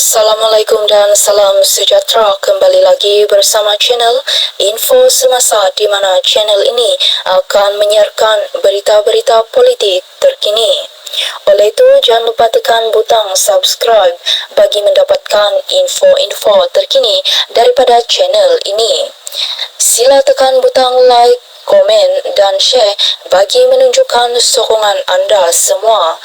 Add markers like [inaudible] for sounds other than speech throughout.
Assalamualaikum dan salam sejahtera kembali lagi bersama channel Info Semasa di mana channel ini akan menyiarkan berita-berita politik terkini. Oleh itu, jangan lupa tekan butang subscribe bagi mendapatkan info-info terkini daripada channel ini. Sila tekan butang like, komen dan share bagi menunjukkan sokongan anda semua.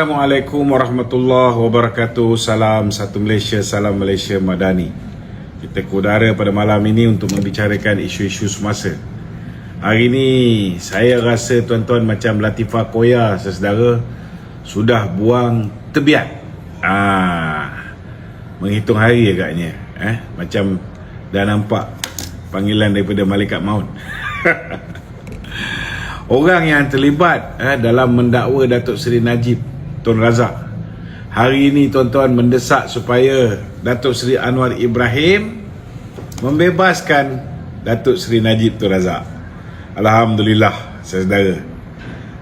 Assalamualaikum warahmatullahi wabarakatuh. Salam satu Malaysia, salam Malaysia Madani. Kita ke udara pada malam ini untuk membicarakan isu-isu semasa. Hari ini saya rasa tuan-tuan macam Latifah Koya sesedara sudah buang tebiat. Ah, menghitung hari agaknya. Eh, macam dah nampak panggilan daripada malaikat maut. [laughs] Orang yang terlibat eh, dalam mendakwa Datuk Seri Najib Tun Razak. Hari ini tuan-tuan mendesak supaya Datuk Seri Anwar Ibrahim Membebaskan Datuk Seri Najib Tun Razak. Alhamdulillah saudara.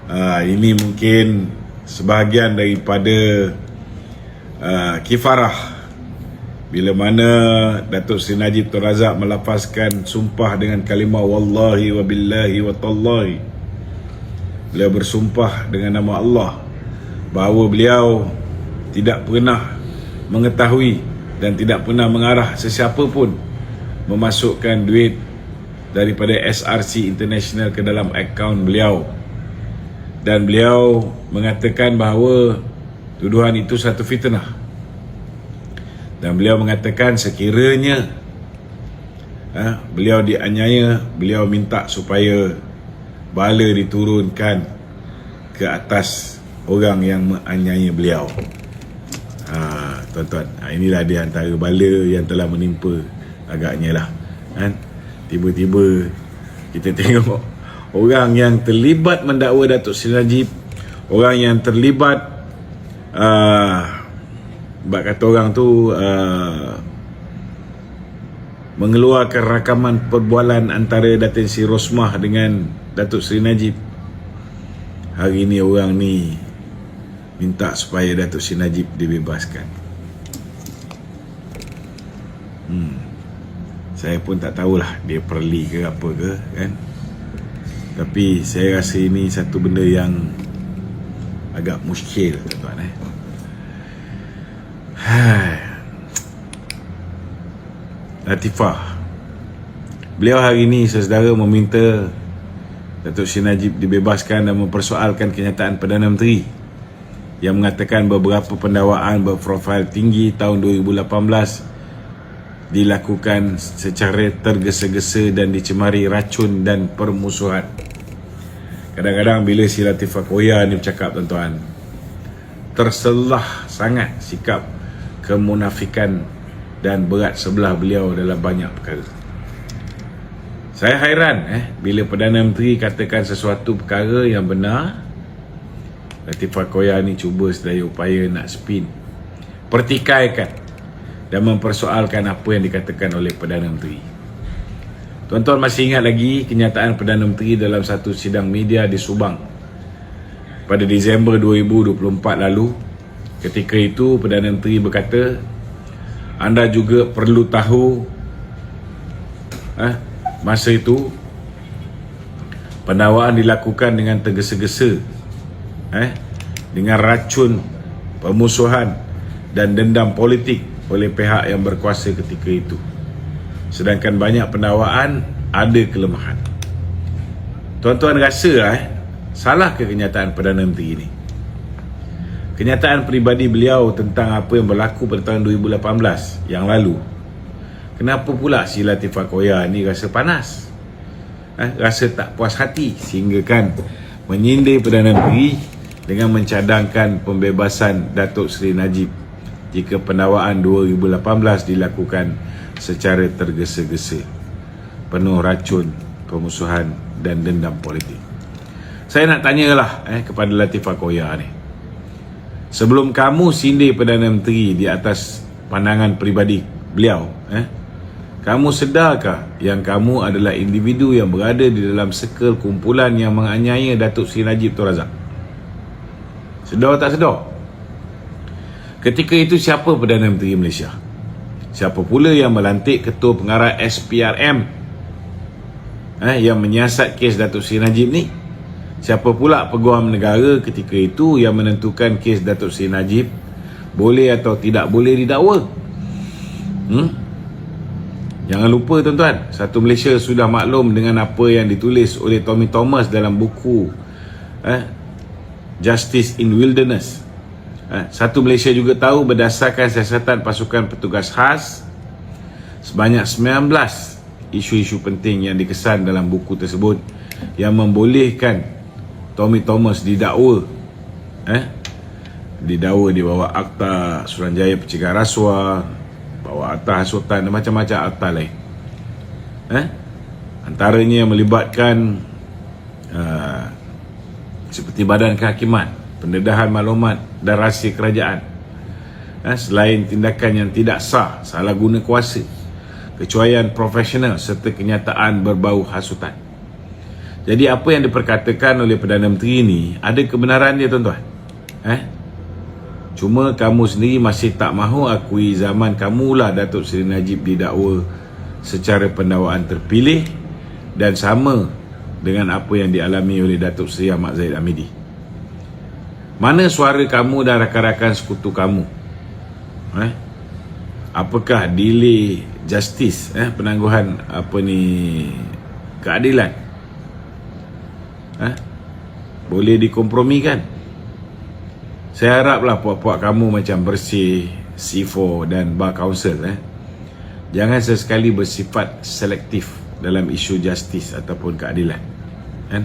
Uh, Ini mungkin sebahagian daripada uh, kifarah. Bila mana Datuk Seri Najib Tun Razak melafazkan sumpah dengan kalimah Wallahi wa billahi wa tallahi. Beliau bersumpah dengan nama Allah bahawa beliau tidak pernah mengetahui dan tidak pernah mengarah sesiapa pun memasukkan duit daripada SRC International ke dalam akaun beliau. Dan beliau mengatakan bahawa tuduhan itu satu fitnah. Dan beliau mengatakan sekiranya ha, beliau dianyaya beliau minta supaya bala diturunkan ke atas orang yang menganiaya beliau. Ha, tuan-tuan, ha, inilah dia antara bala yang telah menimpa agaknya lah. Kan? Tiba-tiba kita [laughs] tengok orang yang terlibat mendakwa Datuk Seri Najib, orang yang terlibat uh, bak kata orang tu uh, mengeluarkan rakaman perbualan antara Datin Sri Rosmah dengan Datuk Seri Najib. Hari ni orang ni minta supaya Datuk Sri Najib dibebaskan. Hmm. Saya pun tak tahulah dia perli ke apa ke kan. Tapi saya rasa ini satu benda yang agak muskil tuan-tuan eh. Hai. Latifah. Beliau hari ini saudara meminta Datuk Sri Najib dibebaskan dan mempersoalkan kenyataan Perdana Menteri yang mengatakan beberapa pendakwaan berprofil tinggi tahun 2018 dilakukan secara tergesa-gesa dan dicemari racun dan permusuhan. Kadang-kadang bila si Latifah Koya ni bercakap tuan-tuan, terselah sangat sikap kemunafikan dan berat sebelah beliau dalam banyak perkara. Saya hairan eh bila Perdana Menteri katakan sesuatu perkara yang benar Latifah Koya ni cuba sedaya upaya nak spin Pertikaikan Dan mempersoalkan apa yang dikatakan oleh Perdana Menteri. Tuan-tuan masih ingat lagi kenyataan Perdana Menteri dalam satu sidang media di Subang Pada Disember 2024 lalu? Ketika itu Perdana Menteri berkata Anda juga perlu tahu eh, Masa itu Pendakwaan dilakukan dengan tergesa-gesa eh, dengan racun pemusuhan dan dendam politik oleh pihak yang berkuasa ketika itu. Sedangkan banyak pendakwaan ada kelemahan. Tuan-tuan rasa eh, salah ke kenyataan Perdana Menteri ini? Kenyataan peribadi beliau tentang apa yang berlaku pada tahun 2018 yang lalu. Kenapa pula si Latifah Koya ni rasa panas? Eh, rasa tak puas hati sehingga kan menyindir Perdana Menteri dengan mencadangkan pembebasan Datuk Seri Najib jika pendakwaan 2018 dilakukan secara tergesa-gesa penuh racun pemusuhan dan dendam politik. Saya nak tanyalah eh, kepada Latifah Koya ni. Sebelum kamu sindir Perdana Menteri di atas pandangan peribadi beliau eh, kamu sedarkah yang kamu adalah individu yang berada di dalam sekel kumpulan yang menganiaya Datuk Seri Najib Tun Razak sedar tak sedar Ketika itu siapa Perdana Menteri Malaysia? Siapa pula yang melantik Ketua Pengarah SPRM eh, yang menyiasat kes Datuk Seri Najib ni? Siapa pula peguam negara ketika itu yang menentukan kes Datuk Seri Najib boleh atau tidak boleh didakwa? Hmm? Jangan lupa tuan-tuan, satu Malaysia sudah maklum dengan apa yang ditulis oleh Tommy Thomas dalam buku eh, Justice in Wilderness. Eh, satu Malaysia juga tahu berdasarkan siasatan pasukan petugas khas sebanyak 19 isu-isu penting yang dikesan dalam buku tersebut yang membolehkan Tommy Thomas didakwa eh didakwa di bawah akta Suruhanjaya Pencegahan Rasuah bawa akta hasutan dan macam-macam akta lain eh antaranya yang melibatkan uh, seperti badan kehakiman pendedahan maklumat dan rahsia kerajaan. Eh, selain tindakan yang tidak sah salah guna kuasa kecuaian profesional serta kenyataan berbau hasutan. Jadi apa yang diperkatakan oleh Perdana Menteri ini ada kebenaran dia tuan-tuan? Eh? Cuma kamu sendiri masih tak mahu akui zaman kamulah Datuk Seri Najib didakwa secara pendakwaan terpilih dan sama dengan apa yang dialami oleh Datuk Seri Ahmad Zaid Amidi. Mana suara kamu dan rakan-rakan sekutu kamu? Eh? Apakah delay justice, eh? penangguhan apa ni keadilan? Eh? Boleh dikompromikan? Saya haraplah puak-puak kamu macam bersih, C4 dan Bar Council eh. Jangan sesekali bersifat selektif dalam isu justice ataupun keadilan. Kan?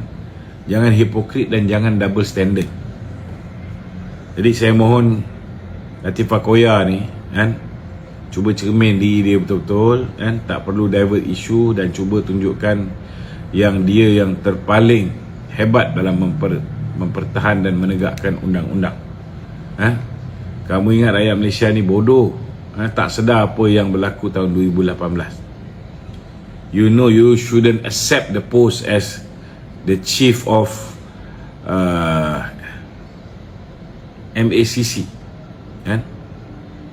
Jangan hipokrit dan jangan double standard. Jadi saya mohon Latifah Koya ni kan cuba cermin diri dia betul-betul kan tak perlu divert isu dan cuba tunjukkan yang dia yang terpaling hebat dalam memper, mempertahan dan menegakkan undang-undang. Ha? Kamu ingat rakyat Malaysia ni bodoh ha? Tak sedar apa yang berlaku tahun 2018 You know you shouldn't accept the post as The chief of uh, MACC kan?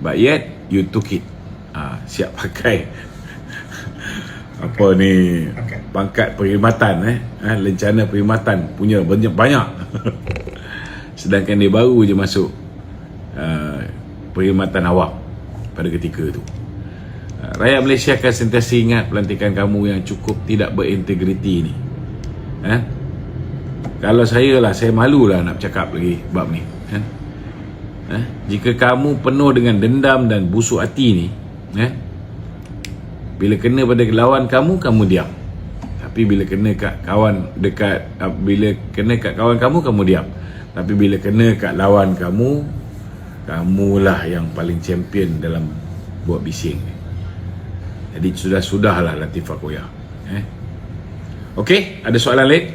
But yet you took it. Ha, Siap pakai. [laughs] Apa ni? Pangkat perkhidmatan eh? ha, Lencana perkhidmatan. Punya banyak banyak. [laughs] Sedangkan dia baru je masuk uh, perkhidmatan awam pada ketika itu. Uh, rakyat Malaysia akan sentiasa ingat pelantikan kamu yang cukup tidak berintegriti ini. Eh? Kalau saya lah, saya malu lah nak cakap lagi bab ni. Eh? Eh? Jika kamu penuh dengan dendam dan busuk hati ni, eh? bila kena pada lawan kamu, kamu diam. Tapi bila kena kat kawan dekat, uh, bila kena kat kawan kamu, kamu diam. Tapi bila kena kat lawan kamu, kamulah yang paling champion dalam buat bising ni. Jadi sudah-sudahlah Latifah Koya. Eh? Okey, ada soalan lain?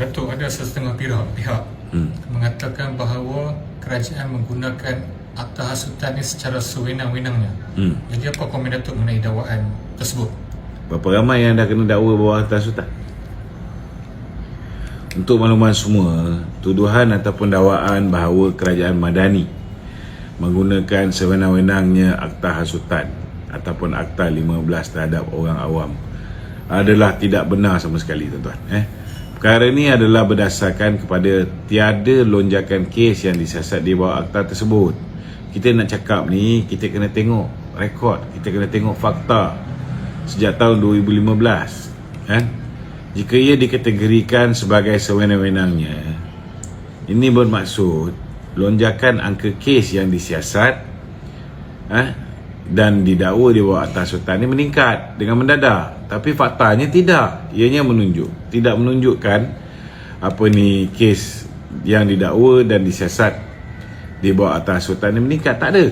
Datuk ada setengah pihak, pihak hmm. mengatakan bahawa kerajaan menggunakan akta hasutan ini secara sewenang-wenangnya. Hmm. Jadi apa komen Datuk mengenai dakwaan tersebut? Berapa ramai yang dah kena dakwa bawah akta hasutan? Untuk makluman semua, tuduhan ataupun dakwaan bahawa kerajaan Madani menggunakan sewenang-wenangnya akta hasutan ataupun akta 15 terhadap orang awam adalah tidak benar sama sekali tuan-tuan eh perkara ini adalah berdasarkan kepada tiada lonjakan kes yang disiasat di bawah akta tersebut kita nak cakap ni kita kena tengok rekod kita kena tengok fakta sejak tahun 2015 kan eh? jika ia dikategorikan sebagai sewenang-wenangnya ini bermaksud lonjakan angka kes yang disiasat eh, dan didakwa di bawah atas sultan ini meningkat dengan mendadak. Tapi faktanya tidak. Ianya menunjuk. Tidak menunjukkan apa ni kes yang didakwa dan disiasat di bawah atas sultan ini meningkat. Tak ada.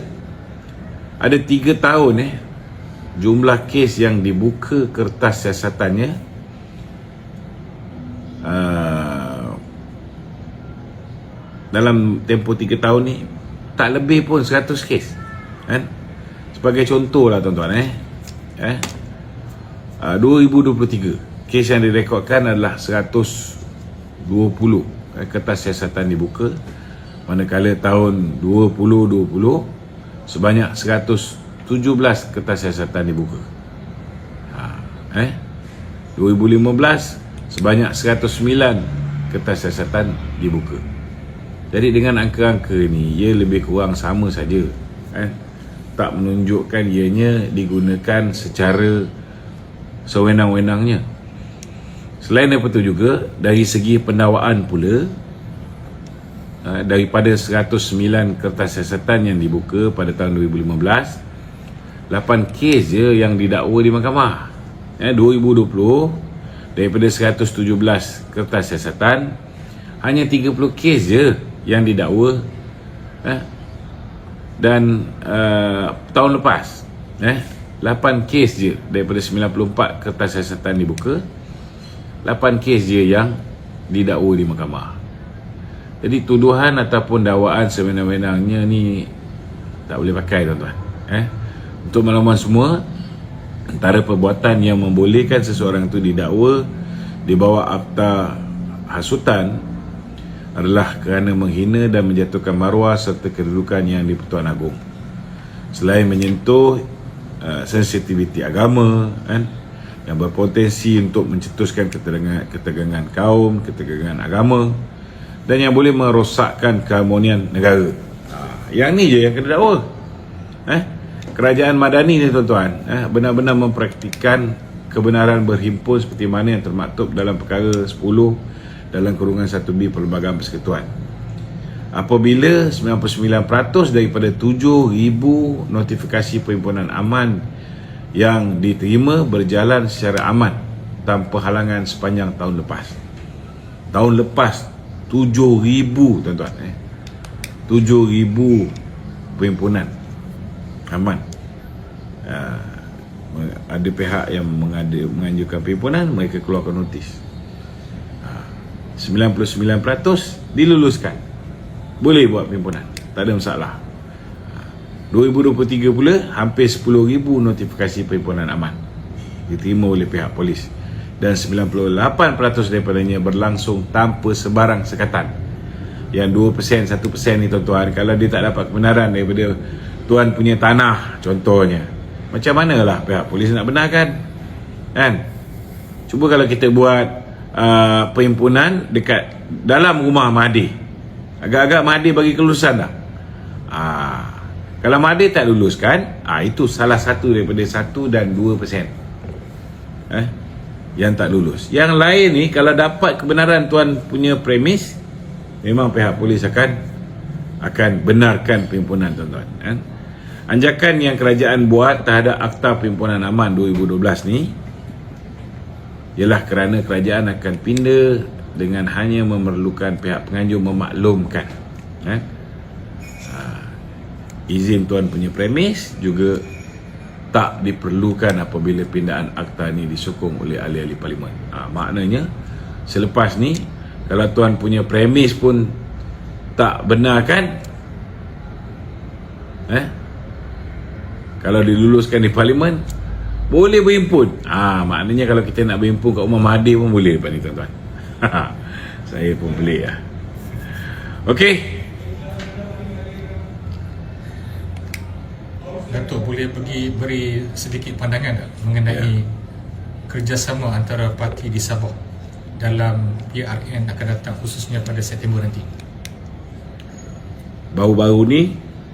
Ada tiga tahun eh jumlah kes yang dibuka kertas siasatannya uh, dalam tempoh 3 tahun ni tak lebih pun 100 kes kan sebagai contoh lah tuan-tuan eh. Eh? Uh, 2023 kes yang direkodkan adalah 120 eh, kertas siasatan dibuka. Manakala tahun 2020 sebanyak 117 kertas siasatan dibuka. Ha, eh? 2015 sebanyak 109 kertas siasatan dibuka. Jadi dengan angka-angka ni ia lebih kurang sama saja eh tak menunjukkan ianya digunakan secara sewenang-wenangnya. Selain daripada itu juga dari segi pendakwaan pula uh, daripada 109 kertas siasatan yang dibuka pada tahun 2015 8 kes je yang didakwa di mahkamah. Eh, 2020 daripada 117 kertas siasatan hanya 30 kes je yang didakwa eh, dan uh, tahun lepas eh 8 kes je daripada 94 kertas siasatan dibuka 8 kes je yang didakwa di mahkamah. Jadi tuduhan ataupun dakwaan sewenang-wenangnya ni tak boleh pakai tuan-tuan eh. Untuk makluman semua antara perbuatan yang membolehkan seseorang itu didakwa di bawah akta hasutan adalah kerana menghina dan menjatuhkan maruah serta kedudukan yang di-Pertuan Agong. Selain menyentuh uh, sensitiviti agama kan yang berpotensi untuk mencetuskan ketegangan, ketegangan kaum, ketegangan agama dan yang boleh merosakkan keharmonian negara. Ha, yang ni je yang kena dakwa. Eh? Kerajaan Madani ni tuan-tuan eh, benar-benar mempraktikkan kebenaran berhimpun seperti mana yang termaktub dalam perkara 10 dalam kurungan 1B Perlembagaan Persekutuan. Apabila 99% daripada 7,000 notifikasi perhimpunan aman yang diterima berjalan secara aman tanpa halangan sepanjang tahun lepas. Tahun lepas 7,000 tuan-tuan eh. 7,000 perhimpunan aman. Uh, ada pihak yang mengada, menganjurkan perhimpunan mereka keluarkan notis 99% diluluskan. Boleh buat perhimpunan. Tak ada masalah. 2023 pula hampir 10,000 notifikasi perhimpunan aman. Diterima oleh pihak polis. Dan 98% daripadanya berlangsung tanpa sebarang sekatan. Yang 2% 1% ni tuan-tuan kalau dia tak dapat kebenaran daripada tuan punya tanah contohnya. Macam manalah pihak polis nak benarkan. Kan? Cuba kalau kita buat uh, perhimpunan dekat dalam rumah Mahdi. Agak-agak Mahdi bagi kelulusan dah. Uh, kalau Mahdi tak luluskan, uh, itu salah satu daripada 1 dan 2%. Eh? Yang tak lulus. Yang lain ni kalau dapat kebenaran tuan punya premis, memang pihak polis akan akan benarkan perhimpunan tuan-tuan. Eh? Anjakan yang kerajaan buat terhadap Akta Perhimpunan Aman 2012 ni ialah kerana kerajaan akan pindah dengan hanya memerlukan pihak penganjur memaklumkan eh? ha, izin tuan punya premis juga tak diperlukan apabila pindahan akta ni disokong oleh ahli-ahli parlimen ha, maknanya selepas ni kalau tuan punya premis pun tak benar kan eh? kalau diluluskan di parlimen boleh berhimpun. Ah, ha, maknanya kalau kita nak berhimpun kat rumah Mahathir pun boleh lepas ni tuan-tuan. [laughs] Saya pun pelik lah. Okey. Datuk boleh pergi beri sedikit pandangan tak mengenai ya. kerjasama antara parti di Sabah dalam PRN akan datang khususnya pada September nanti. Baru-baru ni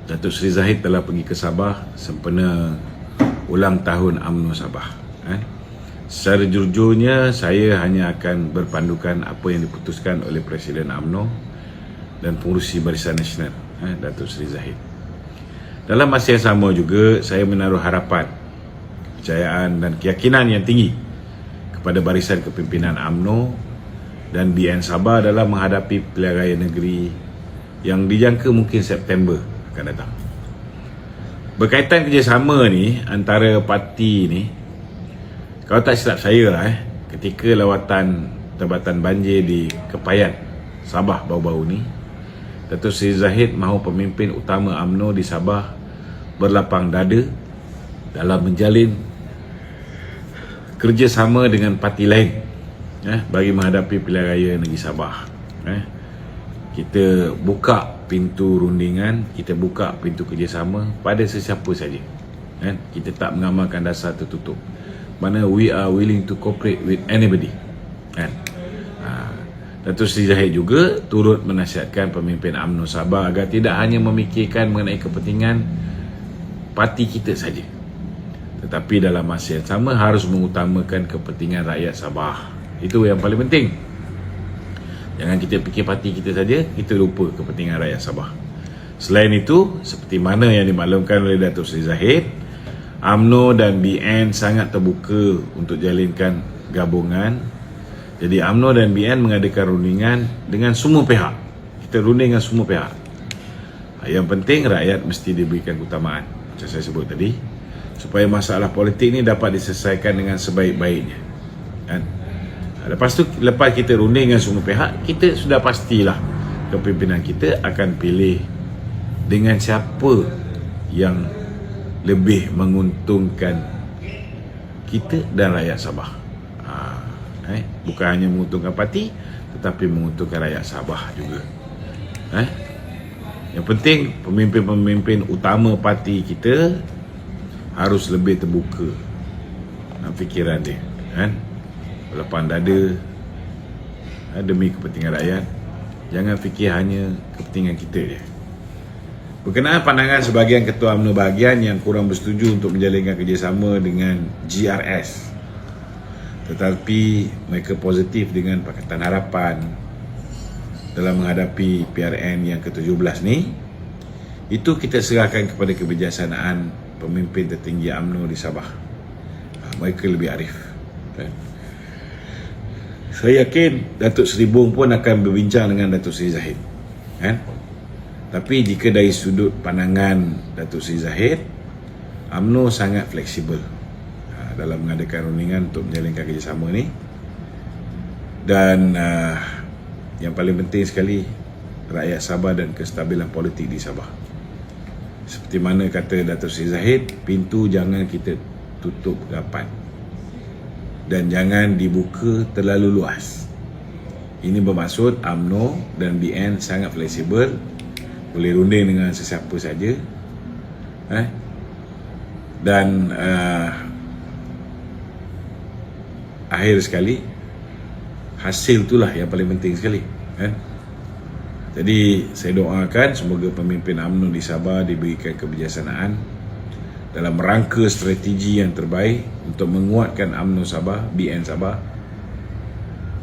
Datuk Seri Zahid telah pergi ke Sabah sempena ulang tahun UMNO Sabah. Eh? Secara jujurnya, saya hanya akan berpandukan apa yang diputuskan oleh Presiden UMNO dan pengurusi Barisan Nasional, eh, Datuk Seri Zahid. Dalam masa yang sama juga, saya menaruh harapan, kepercayaan dan keyakinan yang tinggi kepada Barisan Kepimpinan UMNO dan BN Sabah dalam menghadapi pilihan raya negeri yang dijangka mungkin September akan datang. Berkaitan kerjasama ni antara parti ni kalau tak silap saya lah eh ketika lawatan tempatan banjir di Kepayan Sabah baru-baru ni Datuk Seri Zahid mahu pemimpin utama AMNO di Sabah berlapang dada dalam menjalin kerjasama dengan parti lain eh, bagi menghadapi pilihan raya negeri Sabah eh. kita buka pintu rundingan kita buka pintu kerjasama pada sesiapa saja. Kan? Kita tak mengamalkan dasar tertutup. Mana we are willing to cooperate with anybody. Kan? Ha. Datuk Seri Zahid juga turut menasihatkan pemimpin UMNO Sabah agar tidak hanya memikirkan mengenai kepentingan parti kita saja tetapi dalam masa yang sama harus mengutamakan kepentingan rakyat Sabah. Itu yang paling penting Jangan kita fikir parti kita saja, kita lupa kepentingan rakyat Sabah. Selain itu, seperti mana yang dimaklumkan oleh Datuk Seri Zahid, AMNO dan BN sangat terbuka untuk jalinkan gabungan. Jadi AMNO dan BN mengadakan rundingan dengan semua pihak. Kita runding dengan semua pihak. Yang penting rakyat mesti diberikan keutamaan. Macam saya sebut tadi. Supaya masalah politik ini dapat diselesaikan dengan sebaik-baiknya. Kan? Lepas tu lepas kita runding dengan semua pihak, kita sudah pastilah kepimpinan kita akan pilih dengan siapa yang lebih menguntungkan kita dan rakyat Sabah. Ha, eh? Bukan hanya menguntungkan parti tetapi menguntungkan rakyat Sabah juga. Eh? Yang penting pemimpin-pemimpin utama parti kita harus lebih terbuka dalam fikiran dia. Eh? Lapang dada ha, demi kepentingan rakyat jangan fikir hanya kepentingan kita je. Berkenaan pandangan sebahagian ketua UMNO bahagian yang kurang bersetuju untuk menjalinkan kerjasama dengan GRS tetapi mereka positif dengan Pakatan Harapan dalam menghadapi PRN yang ke-17 ni. Itu kita serahkan kepada kebijaksanaan pemimpin tertinggi UMNO di Sabah. Ha, mereka lebih arif. Kan? Saya yakin Datuk Seri Bong pun akan berbincang dengan Datuk Seri Zahid. Kan? Tapi jika dari sudut pandangan Datuk Seri Zahid, UMNO sangat fleksibel ha, dalam mengadakan rundingan untuk menjalinkan kerjasama ni. Dan uh, yang paling penting sekali, rakyat Sabah dan kestabilan politik di Sabah. Seperti mana kata Datuk Seri Zahid, pintu jangan kita tutup rapat dan jangan dibuka terlalu luas. Ini bermaksud UMNO dan BN sangat fleksibel boleh runding dengan sesiapa saja. Eh? Dan uh, akhir sekali hasil itulah yang paling penting sekali, eh? Jadi saya doakan semoga pemimpin UMNO di Sabah diberikan kebijaksanaan dalam rangka strategi yang terbaik untuk menguatkan UMNO Sabah, BN Sabah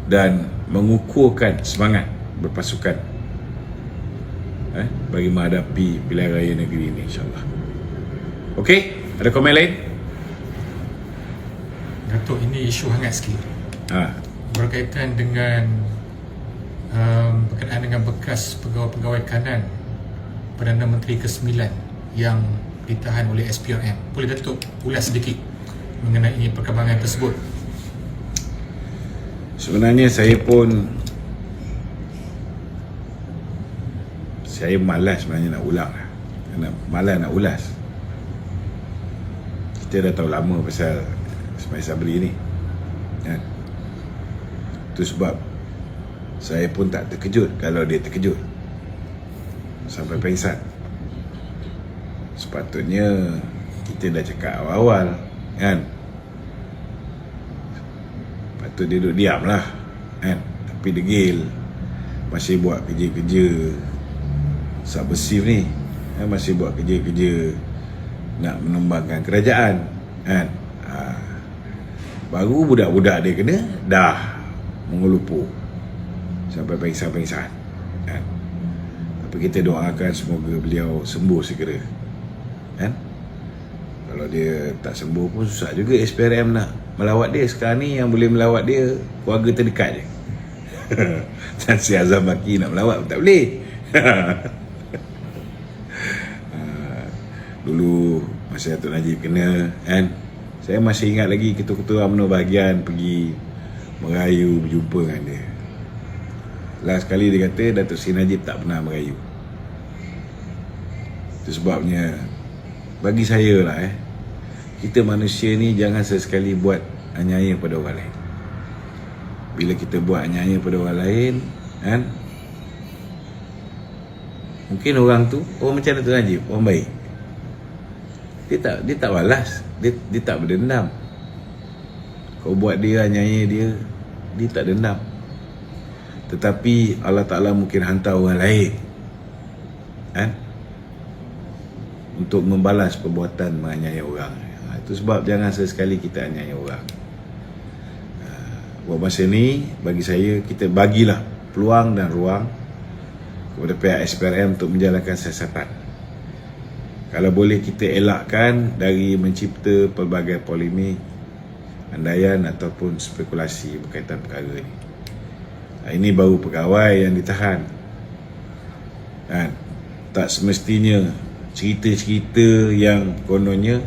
dan mengukuhkan semangat berpasukan eh, bagi menghadapi pilihan raya negeri ini insyaAllah. Okey, ada komen lain? Datuk, ini isu hangat sikit. Ha. Berkaitan dengan um, berkaitan dengan bekas pegawai-pegawai kanan Perdana Menteri ke-9 yang ditahan oleh SPRM. Boleh Datuk ulas sedikit mengenai perkembangan tersebut? Sebenarnya saya pun saya malas sebenarnya nak ulang. Nak malas nak ulas. Kita dah tahu lama pasal Ismail Sabri ni. Kan itu sebab saya pun tak terkejut kalau dia terkejut. Sampai pengsan sepatutnya kita dah cakap awal-awal kan? Patut dia duduk diam lah kan? Tapi degil. Masih buat kerja-kerja. Subversif ni kan? masih buat kerja-kerja nak menumbangkan kerajaan kan? Ha. baru budak-budak dia kena dah mengelupur sampai pengsan-pengsan kan? Tapi kita doakan semoga beliau sembuh segera kan? Kalau dia tak sembuh pun susah juga SPRM nak melawat dia. Sekarang ni yang boleh melawat dia keluarga terdekat je. [laughs] Dan si Azam Baki nak melawat pun tak boleh. [laughs] Ah, dulu masa Datuk Najib kena kan? Saya masih ingat lagi ketua-ketua UMNO bahagian pergi merayu berjumpa dengan dia. Last kali dia kata Datuk Sri Najib tak pernah merayu. Itu sebabnya bagi saya lah eh. Kita manusia ni jangan sesekali buat anyaya pada orang lain. Bila kita buat anyaya pada orang lain kan? Mungkin orang tu Oh macam Datuk Najib Orang baik. Dia tak dia tak balas. Dia, dia tak berdendam. Kau buat dia Nyaya dia Dia tak dendam. Tetapi Allah Ta'ala mungkin hantar orang lain. Kan Untuk membalas perbuatan Menganiaya orang ha, Itu sebab jangan sesekali kita aniaya orang Ha, Buat masa ni Bagi saya Kita bagilah Peluang dan ruang kepada pihak SPRM untuk menjalankan siasatan. Kalau boleh kita elakkan dari mencipta pelbagai polemik, andaian ataupun spekulasi berkaitan perkara ini. Ha, Ini baru pegawai yang ditahan. Kan? Tak semestinya cerita-cerita yang kononnya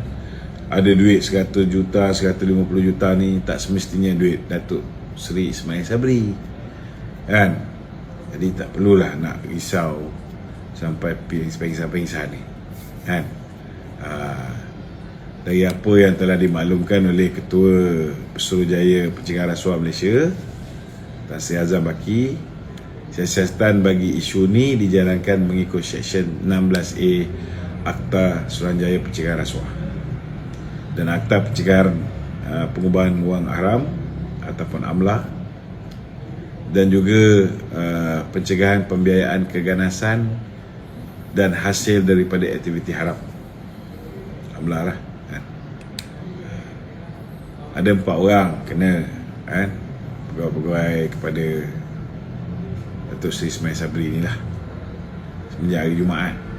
ada duit 100 juta, 150 juta ni tak semestinya duit Datuk Seri Ismail Sabri. Kan? Jadi tak perlulah nak risau sampai pingsan-pingsan ni. Kan? Aa, dari apa yang telah dimaklumkan oleh Ketua Pesuruhjaya Pencegahan Rasuah Malaysia Tan Sri Azam Baki siasatan bagi isu ni dijalankan mengikut Seksyen 16A Akta Suruhanjaya Pencegahan Rasuah dan Akta Pencegahan uh, Pengubahan Wang Haram ataupun AMLA dan juga uh, pencegahan pembiayaan keganasan dan hasil daripada aktiviti haram. Alhamdulillah lah. Kan? Ada empat orang kena kan pegawai-pegawai kepada Datuk Seri Ismail Sabri ni lah semenjak hari Jumaat.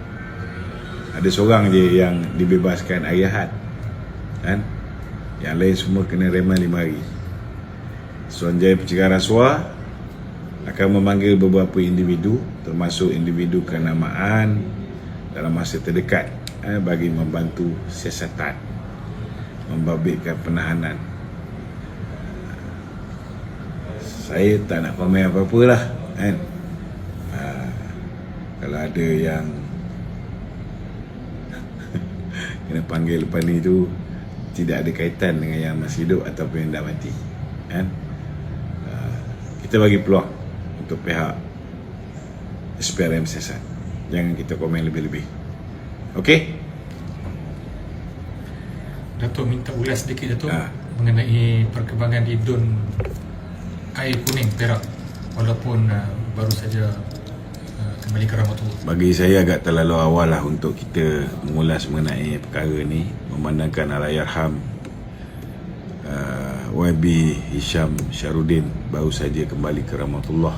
Ada seorang je yang dibebaskan hari Ahad. Kan? Yang lain semua kena reman lima hari. Suruhanjaya Pencegahan Rasuah akan memanggil beberapa individu termasuk individu kenamaan dalam masa terdekat eh, bagi membantu siasatan membabitkan penahanan saya tak nak komen apa-apa lah kan ha, kalau ada yang kena panggil lepas ni tu tidak ada kaitan dengan yang masih hidup ataupun yang dah mati kan ha, kita bagi peluang untuk pihak SPRM siasat. Jangan kita komen lebih-lebih. Okey? Datuk minta ulas sedikit Datuk Ha. mengenai perkembangan di Dun Air Kuning Perak walaupun uh, baru saja Bagi saya agak terlalu awal lah untuk kita mengulas mengenai perkara ni memandangkan Allahyarham uh, YB Hisham Syarudin baru saja kembali ke Rahmatullah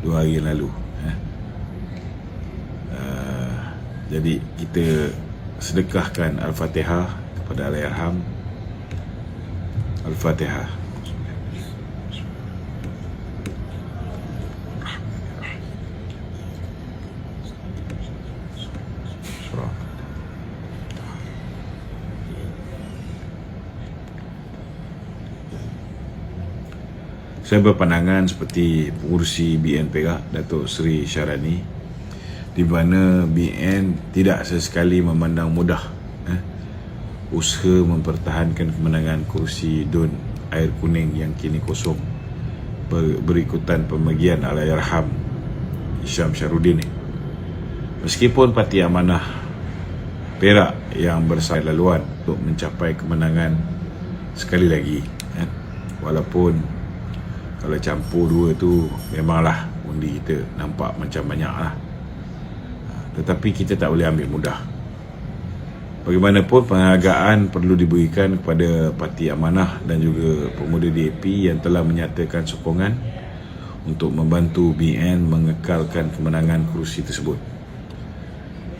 dua hari yang lalu eh. uh, jadi kita sedekahkan Al-Fatihah kepada Allahyarham Al-Fatihah Saya berpandangan seperti pengurusi BN Perak Datuk Seri Syarani di mana BN tidak sesekali memandang mudah eh, usaha mempertahankan kemenangan kursi DUN Air Kuning yang kini kosong ber- berikutan pemergian Allahyarham Isyam Syarudin ni. Meskipun Parti Amanah Perak yang bersai laluan untuk mencapai kemenangan sekali lagi eh, walaupun kalau campur dua tu memanglah undi kita nampak macam banyak lah tetapi kita tak boleh ambil mudah. Bagaimanapun penghargaan perlu diberikan kepada Parti Amanah dan juga pemuda DAP yang telah menyatakan sokongan untuk membantu BN mengekalkan kemenangan kerusi tersebut.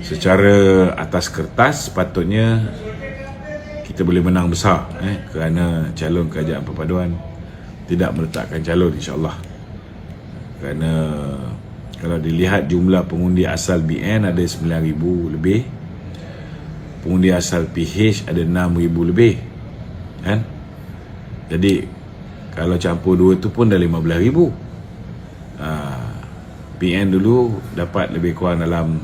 Secara atas kertas sepatutnya kita boleh menang besar eh, kerana calon kerajaan perpaduan tidak meletakkan calon insyaAllah. Kerana kalau dilihat jumlah pengundi asal BN ada 9,000 lebih pengundi asal PH ada 6,000 lebih kan? Jadi kalau campur dua tu pun dah 15,000 ha, BN dulu dapat lebih kurang dalam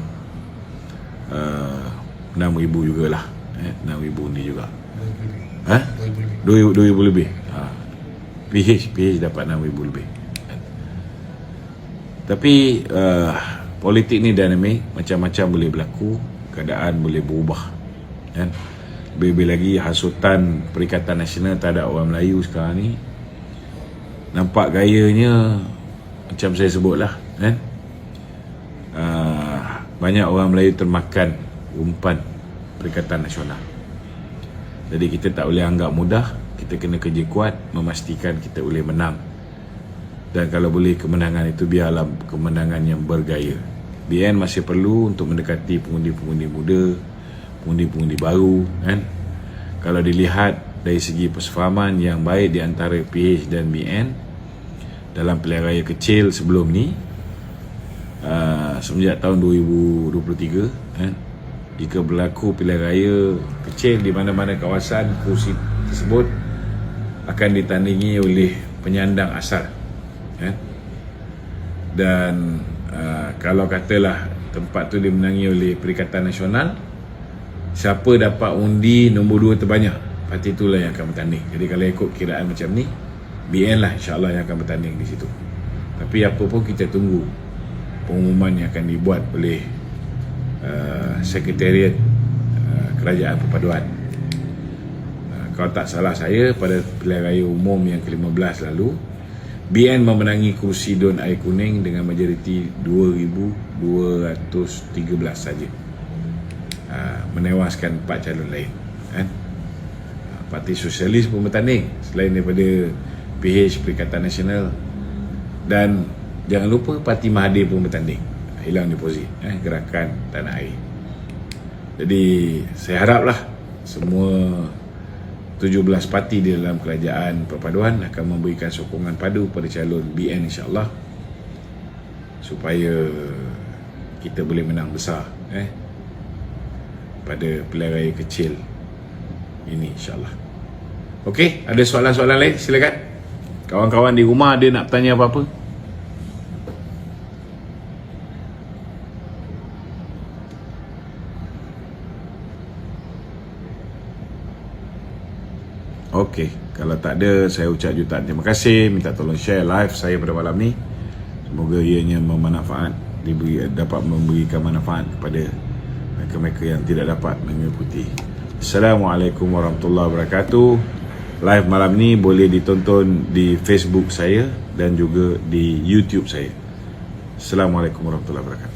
uh, 6,000 jugalah eh, 6,000 undi juga. Ha? 2000 2000 lebih. PH PH dapat 6000 lebih. Tapi uh, politik ni dinamik, macam-macam boleh berlaku, keadaan boleh berubah. Kan? Lebih-lebih lagi hasutan Perikatan Nasional terhadap orang Melayu sekarang ni nampak gayanya macam saya sebutlah kan uh, banyak orang Melayu termakan umpan Perikatan Nasional jadi kita tak boleh anggap mudah kita kena kerja kuat memastikan kita boleh menang. Dan kalau boleh kemenangan itu biarlah kemenangan yang bergaya. BN masih perlu untuk mendekati pengundi-pengundi muda pengundi-pengundi baru kan? Kalau dilihat dari segi persefahaman yang baik di antara PH dan BN dalam pilihan raya kecil sebelum ni uh, semenjak tahun 2023 kan? Jika berlaku pilihan raya kecil di mana-mana kawasan kursi tersebut akan ditandingi oleh penyandang asal kan dan uh, kalau katalah tempat tu dimenangi oleh Perikatan Nasional siapa dapat undi nombor dua terbanyak parti itulah yang akan bertanding. Jadi kalau ikut kiraan macam ni BN lah insyaAllah yang akan bertanding di situ. Tapi apa pun kita tunggu pengumuman yang akan dibuat oleh uh, Sekretariat uh, Kerajaan Perpaduan kalau tak salah saya pada pilihan raya umum yang ke-15 lalu BN memenangi kursi Don Air Kuning dengan majoriti 2,213 saja. Uh, menewaskan empat calon lain kan? Uh, Parti Sosialis pun bertanding selain daripada PH Perikatan Nasional. Dan jangan lupa Parti Mahathir pun bertanding hilang deposit eh, gerakan tanah air. Jadi saya haraplah semua 17 parti di dalam kerajaan perpaduan akan memberikan sokongan padu pada calon BN insyaAllah supaya kita boleh menang besar eh, pada pilihan raya kecil ini insyaAllah Okey, ada soalan-soalan lain? Silakan. Kawan-kawan di rumah ada nak tanya apa-apa? Okey, kalau tak ada saya ucap jutaan terima kasih, minta tolong share live saya pada malam ni. Semoga ianya bermanfaat, diberi dapat memberikan manfaat kepada mereka-mereka yang tidak dapat mengikuti. Assalamualaikum warahmatullahi wabarakatuh. Live malam ni boleh ditonton di Facebook saya dan juga di YouTube saya. Assalamualaikum warahmatullahi wabarakatuh.